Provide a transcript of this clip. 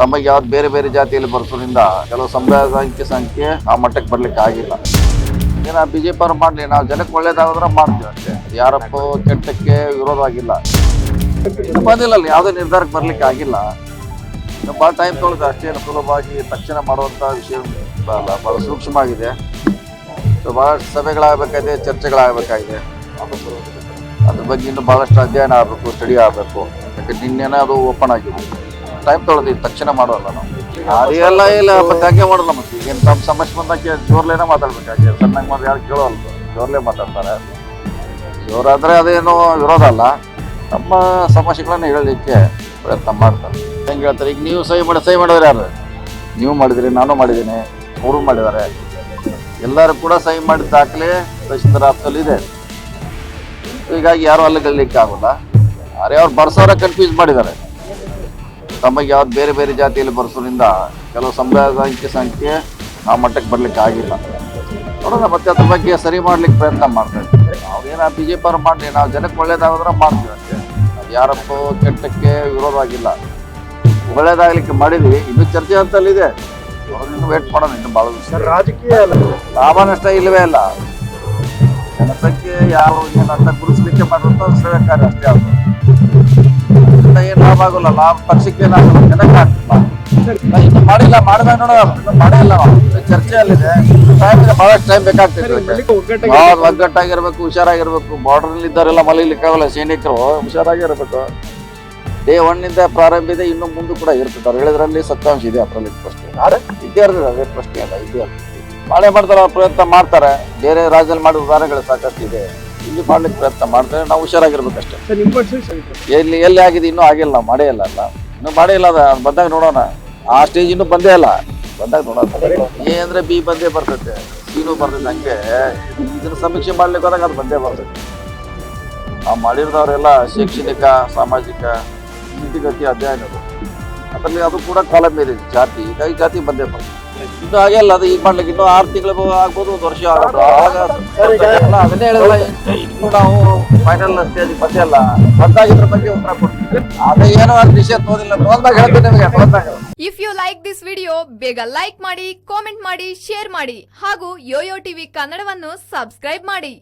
ತಮಗೆ ಯಾವ್ದು ಬೇರೆ ಬೇರೆ ಜಾತಿಯಲ್ಲಿ ಬರ್ಸೋದ್ರಿಂದ ಕೆಲವು ಸಮುದಾಯ ಸಂಖ್ಯೆ ಸಂಖ್ಯೆ ಆ ಮಟ್ಟಕ್ಕೆ ಬರ್ಲಿಕ್ಕೆ ಆಗಿಲ್ಲ. ಏನ ಬಿಜೆಪಿ ಅವ್ರು ಮಾಡ್ಲಿ, ನಾವು ಜನಕ್ಕೆ ಒಳ್ಳೇದಾಗೋದ್ರ ಮಾಡ್ತೀವಿ ಅಷ್ಟೇ. ಯಾರಪ್ಪ ಕೆಟ್ಟಕ್ಕೆ ವಿರೋಧವಾಗಿಲ್ಲ ಬಂದಿಲ್ಲ ಯಾವುದೇ ನಿರ್ಧಾರಕ್ಕೆ ಬರ್ಲಿಕ್ಕೆ ಆಗಿಲ್ಲ. ಭಾಳ ಟೈಮ್ ತೊಗೊಳುತ್ತೆ ಅಷ್ಟೇನು ಸುಲಭವಾಗಿ ತಕ್ಷಣ ಮಾಡುವಂಥ ವಿಷಯ ಭಾಳ ಸೂಕ್ಷ್ಮ ಆಗಿದೆ ಸೊ ಭಾಳಷ್ಟು ಸಭೆಗಳಾಗಬೇಕಾಗಿದೆ, ಚರ್ಚೆಗಳಾಗಬೇಕಾಗಿದೆ. ಅದ್ರ ಬಗ್ಗೆ ಇನ್ನೂ ಭಾಳಷ್ಟು ಅಧ್ಯಯನ ಆಗಬೇಕು, ಸ್ಟಡಿ ಆಗಬೇಕು. ಯಾಕೆ ನಿನ್ನೆನೇ ಅದು ಓಪನ್ ಆಗಿದೆ. ಟೈಮ್ ತೊಗೊಳ್ತೀವಿ ತಕ್ಷಣ ಮಾಡೋಲ್ಲ ನಾವು. ಅದೆಲ್ಲ ಇಲ್ಲ ಮತ್ತೆ ಹಾಗೆ ಮಾಡೋಲ್ಲ ಮತ್ತೆ. ಈಗ ತಮ್ಮ ಸಮಸ್ಯೆ ಬಂದಾಗ ಜೋರ್ಲೇನೆ ಮಾತಾಡ್ಬೇಕಾಗಿದೆ ಸಣ್ಣಗೆ ಮಾತು ಯಾರು ಕೇಳೋಲ್ಲ ಜೋರ್ಲೇ ಮಾತಾಡ್ತಾರೆ. ಜೋರಾದ್ರೆ ಅದೇನು ವಿರೋಧ ಅಲ್ಲ. ನಮ್ಮ ಸಮಸ್ಯೆಗಳನ್ನ ಹೇಳಲಿಕ್ಕೆ ಪ್ರಯತ್ನ ಮಾಡ್ತಾರೆ. ಹೆಂಗೆ ಹೇಳ್ತಾರೆ? ಈಗ ನೀವು ಸಹಿ ಮಾಡಿ ಸಹಿ ಮಾಡಿದ್ರೆ ಯಾರು? ನೀವು ಮಾಡಿದ್ರಿ ನಾನು ಮಾಡಿದ್ದೀನಿ ಅವರು ಮಾಡಿದ್ದಾರೆ. ಎಲ್ಲರೂ ಕೂಡ ಸಹಿ ಮಾಡಿದ ದಾಖಲೆ ತಹಶೀಲ್ದಾರ್ ಆಪ್ತಲ್ಲಿ ಇದೆ. ಹೀಗಾಗಿ ಯಾರು ಅಲ್ಲಿಗೆ ಆಗೋಲ್ಲ. ಅರೆ ಅವ್ರು ಬರ್ಸೋರ ಕನ್ಫ್ಯೂಸ್ ಮಾಡಿದ್ದಾರೆ. ತಮಗೆ ಯಾವ್ದು ಬೇರೆ ಬೇರೆ ಜಾತಿಯಲ್ಲಿ ಬರ್ಸೋದ್ರಿಂದ ಕೆಲವು ಸಂಪ್ರದಾಯಿಕ ಸಂಖ್ಯೆ ಆ ಮಟ್ಟಕ್ಕೆ ಬರ್ಲಿಕ್ಕೆ ಆಗಿಲ್ಲ. ನೋಡೋಣ ಮತ್ತೆ ಅದ್ರ ಬಗ್ಗೆ ಸರಿ ಮಾಡ್ಲಿಕ್ಕೆ ಪ್ರಯತ್ನ ಮಾಡ್ತಾ ಇದ್ದೀವಿ. ನಾವು ಏನ ಬಿ ಜೆ ಪಿ ಅವ್ರು ಮಾಡಲಿ ನಾವು ಜನಕ್ಕೆ ಒಳ್ಳೇದಾಗೋದ್ರೆ ಮಾಡ್ತೀವಿ ಅಷ್ಟೇ ನಾವು ಯಾರಪ್ಪ ಕೆಟ್ಟಕ್ಕೆ ವಿರೋಧವಾಗಿಲ್ಲ ಒಳ್ಳೇದಾಗಲಿಕ್ಕೆ ಮಾಡಿದ್ವಿ ಇನ್ನು ಚರ್ಚೆ ಹಂತಲ್ಲಿದೆ. ಇನ್ನು ವೇಟ್ ಮಾಡೋಣ ಇನ್ನು ಭಾಳ ರಾಜಕೀಯ ಅಲ್ಲ. ಲಾಭ ನಷ್ಟ ಇಲ್ಲವೇ ಇಲ್ಲ ಜನಸಂಖ್ಯೆ ಯಾರು ಏನಂತ ಗುರುಸ್ಲಿಕ್ಕೆ ಮಾಡುವಂತ ಸೇವೆ ಕಾರ್ಯ ಅಷ್ಟೇ ಏನ್ ಲಾಭ ಆಗೋಲ್ಲ ಲಾಭ ಪಕ್ಷಕ್ಕೆ ಏನಾಗಲ್ಲ ಜನಕ್ಕೆ ಆಗ್ತಿಲ್ಲ ನಾವು ಇನ್ನು ಮಾಡಿಲ್ಲ ಮಾಡಿದಾಗ ನೋಡೋಣ ಮಾಡಿಲ್ಲ ಚರ್ಚೆಯಲ್ಲಿದೆ. ಟೈಮ್ ಇದೆ ಬಹಳಷ್ಟು ಟೈಮ್ ಭಾಳ ಒಗ್ಗಟ್ಟಾಗಿರ್ಬೇಕು ಹುಷಾರಾಗಿರ್ಬೇಕು. ಬಾರ್ಡರ್ ಇದ್ದಾರೆಲ್ಲ ಮಲಗಲಿಕ್ಕಾಗಲ್ಲ ಸೈನಿಕರು. ಹುಷಾರಾಗಿರ್ಬೇಕು. ಡೇ ಒನ್ನಿಂದ ಪ್ರಾರಂಭ ಇದೆ ಇನ್ನು ಮುಂದೆ ಕೂಡ ಇರ್ತದೆ ಅವ್ರು ಹೇಳಿದ್ರಲ್ಲಿ ಸತ್ಯಾಂಶ ಇದೆ ಅದರಲ್ಲಿ ಪ್ರಶ್ನೆ. ಇದ್ದೇ ಇರ್ತದೆ ಅದೇ ಪ್ರಶ್ನೆ ಅಲ್ಲ ಇದ್ದೇ ಇರ್ತದೆ. ಮಾಡೇ ಮಾಡ್ತಾರೆ ಪ್ರಯತ್ನ ಮಾಡ್ತಾರೆ. ಬೇರೆ ರಾಜ್ಯದಲ್ಲಿ ಮಾಡಿದ ಉದಾಹರಣೆಗಳು ಸಾಕಷ್ಟು ಇದೆ ಇಲ್ಲಿ ಮಾಡ್ಲಿಕ್ಕೆ ಪ್ರಯತ್ನ ಮಾಡ್ತಾರೆ ನಾವು ಹುಷಾರಾಗಿರ್ಬೇಕಷ್ಟೇ. ಸರ್ ಎಲ್ಲಿ ಎಲ್ಲಿ ಆಗಿದೆ ಇನ್ನೂ ಆಗಿಲ್ಲ ನಾವು ಮಾಡೇ ಇಲ್ಲ ಅಲ್ಲ. ಇನ್ನೂ ಮಾಡೇ ಇಲ್ಲ ಅದ ಬಂದಾಗ ನೋಡೋಣ. ಆ ಸ್ಟೇಜ್ ಇನ್ನೂ ಬಂದೇ ಇಲ್ಲ. ಬಂದಾಗ ನೋಡೋಣ. ಏ ಅಂದ್ರೆ ಬಿ ಬಂದೇ ಬರ್ತೈತೆ ಸೀನು ಬರ್ತೈತೆ ಹಂಗೆ. ಇದನ್ನ ಸಮೀಕ್ಷೆ ಮಾಡ್ಲಿಕ್ಕೆ ಹೋದಾಗ ಅದು ಬಂದೇ ಬರ್ತೈತೆ. ಆ ಮಾಡಿರೋದವರೆಲ್ಲ ಶೈಕ್ಷಣಿಕ ಸಾಮಾಜಿಕ ಸ್ಥಿತಿಗತಿ ಅಧ್ಯಯನ ಅದರಲ್ಲಿ ಅದು ಕೂಡ ಕಾಲ ಮೇಲೆ ಜಾತಿ. ಹೀಗಾಗಿ ಜಾತಿ ಬಂದೇ ಬರ್ತದೆ ಇನ್ನೂ ಹಾಗೆ ಅಲ್ಲ ಅದು ಈಗ ಮಾಡ್ಲಿಕ್ಕೆ ಇನ್ನೂ ಆರು ತಿಂಗಳು ಆಗ್ಬೋದು ಒಂದು ವರ್ಷ ಆಗೋದು ಆವಾಗ ಅಲ್ಲ, ಅದನ್ನೇ ಹೇಳಿದ್ರಲ್ಲ ಇನ್ನು ನಾವು ಫೈನಲ್ ಸ್ಟೇಜ್ ಬಂದೇ ಅಲ್ಲ. ಬಂದಾಗಿದ್ರ ಬಗ್ಗೆ ಉತ್ತರ ಕೊಡ್ತೀವಿ. ಅದೇ ಏನೋ ಅದು ವಿಷಯ ತೋದಿಲ್ಲ. ತೋಲ್ದಾಗ ಹೇಳ್ತೀನಿ ನಿಮಗೆ ತೋಲ್ದಾಗ if you like this video ಬೇಗ ಲೈಕ್ ಮಾಡಿ ಕಾಮೆಂಟ್ ಮಾಡಿ ಶೇರ್ ಮಾಡಿ. ಹಾಗೂ ಯೋಯೋ ಟಿವಿ ಕನ್ನಡವನ್ನು ಸಬ್ಸ್ಕ್ರೈಬ್ ಮಾಡಿ.